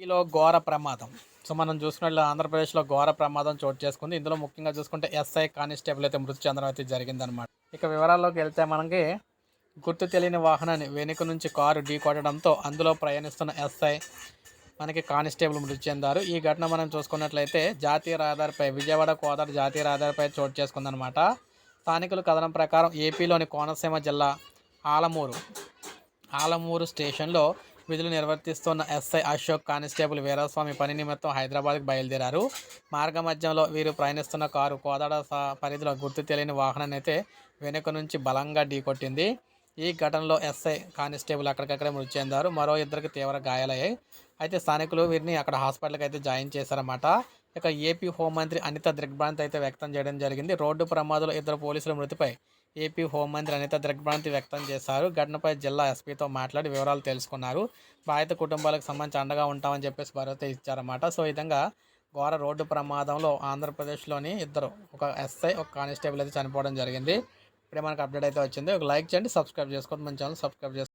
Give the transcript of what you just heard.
ఈలో ఘోర ప్రమాదం. సో మనం చూసుకున్నట్లు ఆంధ్రప్రదేశ్లో ఘోర ప్రమాదం చోటు చేసుకుంది. ఇందులో ముఖ్యంగా చూసుకుంటే ఎస్ఐ కానిస్టేబుల్ అయితే మృతి చెందడం అయితే జరిగిందనమాట ఇక వివరాల్లోకి వెళ్తే మనకి గుర్తు తెలియని వాహనాన్ని వెనుక నుంచి కారు ఢీకొట్టడంతో అందులో ప్రయాణిస్తున్న ఎస్ఐ మనకి కానిస్టేబుల్ మృతి చెందారు. ఈ ఘటన మనం చూసుకున్నట్లయితే జాతీయ రహదారిపై విజయవాడ కోదాడు జాతీయ రహదారిపై చోటు చేసుకుందనమాట స్థానికుల కథనం ప్రకారం ఏపీలోని కోనసీమ జిల్లా ఆలమూరు ఆలమూరు స్టేషన్లో విధులు నిర్వర్తిస్తున్న ఎస్ఐ అశోక్ కానిస్టేబుల్ వీరస్వామి పని నిమిత్తం హైదరాబాద్కి బయలుదేరారు. మార్గ మధ్యంలో వీరు ప్రయాణిస్తున్న కారు కోదాడ పరిధిలో గుర్తు తెలియని వాహనాన్ని అయితే వెనుక నుంచి బలంగా ఢీకొట్టింది. ఈ ఘటనలో ఎస్ఐ కానిస్టేబుల్ అక్కడికక్కడే మృతి చెందారు. మరో ఇద్దరికి తీవ్ర గాయాలయ్యాయి. అయితే స్థానికులు వీరిని అక్కడ హాస్పిటల్కి అయితే జాయిన్ చేశారన్నమాట. ఇక ఏపీ హోంమంత్రి అనిత దిగ్భ్రాంతి అయితే వ్యక్తం చేయడం జరిగింది. రోడ్డు ప్రమాదంలో ఇద్దరు పోలీసుల మృతిపై ఏపీ హోంమంత్రి అనిత దిగ్భ్రాంతి వ్యక్తం చేశారు. ఘటనపై జిల్లా ఎస్పీతో మాట్లాడి వివరాలు తెలుసుకున్నారు. బాధిత కుటుంబాలకు సంబంధించి అండగా ఉంటామని చెప్పేసి భరోసా ఇచ్చారన్నమాట. సో ఈ విధంగా ఘోర రోడ్డు ప్రమాదంలో ఆంధ్రప్రదేశ్లోని ఇద్దరు ఒక ఎస్ఐ ఒక కానిస్టేబుల్ అయితే చనిపోవడం జరిగింది. ఇప్పుడే మనకు అప్డేట్ అయితే వచ్చింది. ఒక లైక్ చేయండి సబ్స్క్రైబ్ చేసుకోండి. మన ఛానల్ సబ్స్క్రైబ్ చేసుకోండి.